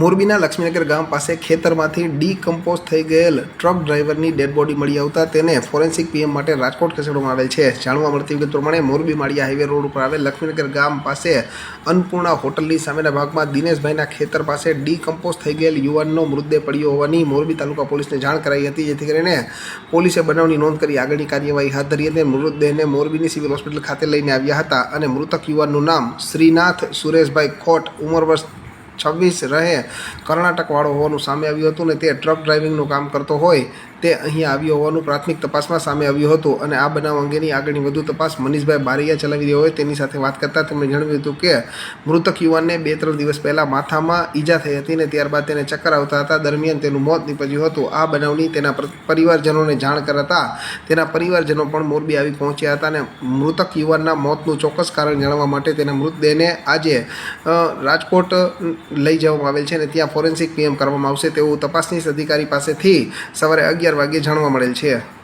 મોરબીના લક્ષ્મીનગર ગામ પાસે ખેતરમાંથી ડીકમ્પોઝ થઈ ગયેલ ટ્રક ડ્રાઈવરની ડેડ બોડી મળી આવતા તેને ફોરેન્સિક પીએમ માટે રાજકોટ ખસેડવામાં આવેલ છે. જાણવા મળતી વિગત પ્રમાણે મોરબી માળિયા હાઈવે રોડ ઉપર આવેલ લક્ષ્મીનગર ગામ પાસે અન્નપૂર્ણા હોટલની સામેના ભાગમાં દિનેશભાઈના ખેતર પાસે ડીકમ્પોઝ થઈ ગયેલ યુવાનનો મૃતદેહ પડ્યો હોવાની મોરબી તાલુકા પોલીસને જાણ કરાઈ હતી, જેથી કરીને પોલીસે બનાવની નોંધ કરી આગળની કાર્યવાહી હાથ ધરી હતી. મૃતદેહને મોરબીની સિવિલ હોસ્પિટલ ખાતે લઈને આવ્યા હતા અને મૃતક યુવાનનું નામ શ્રીનાથ સુરેશભાઈ ખોટ, ઉંમર વર્ષ છવ્વીસ રહે. કર્ણાટકવાળો હોવાનું સામે આવ્યું હતું ને તે ટ્રક ડ્રાઇવિંગનું કામ કરતો હોય તે અહીંયા આવ્યો હોવાનું પ્રાથમિક તપાસમાં સામે આવ્યું હતું અને આ બનાવ અંગેની આગળની વધુ તપાસ મનીષભાઈ બારૈયા ચલાવી રહ્યો હોય તેની સાથે વાત કરતાં તેમણે જણાવ્યું હતું કે, મૃતક યુવાનને બે ત્રણ દિવસ પહેલાં માથામાં ઈજા થઈ હતી ને ત્યારબાદ તેને ચક્કર આવતા હતા. દરમિયાન તેનું મોત નીપજ્યું હતું. આ બનાવની તેના પરિવારજનોને જાણ કરતા તેના પરિવારજનો પણ મોરબી આવી પહોંચ્યા હતા અને મૃતક યુવાનના મોતનું ચોક્કસ કારણ જાણવા માટે તેના મૃતદેહને આજે રાજકોટ લઈ જવામાં આવેલ છે અને ત્યાં ફોરેન્સિક પીએમ કરવામાં આવશે. તેવું તપાસનીશ અધિકારી પાસેથી સવારે અગિયાર વાગ્યે જાણવા મળેલ છે.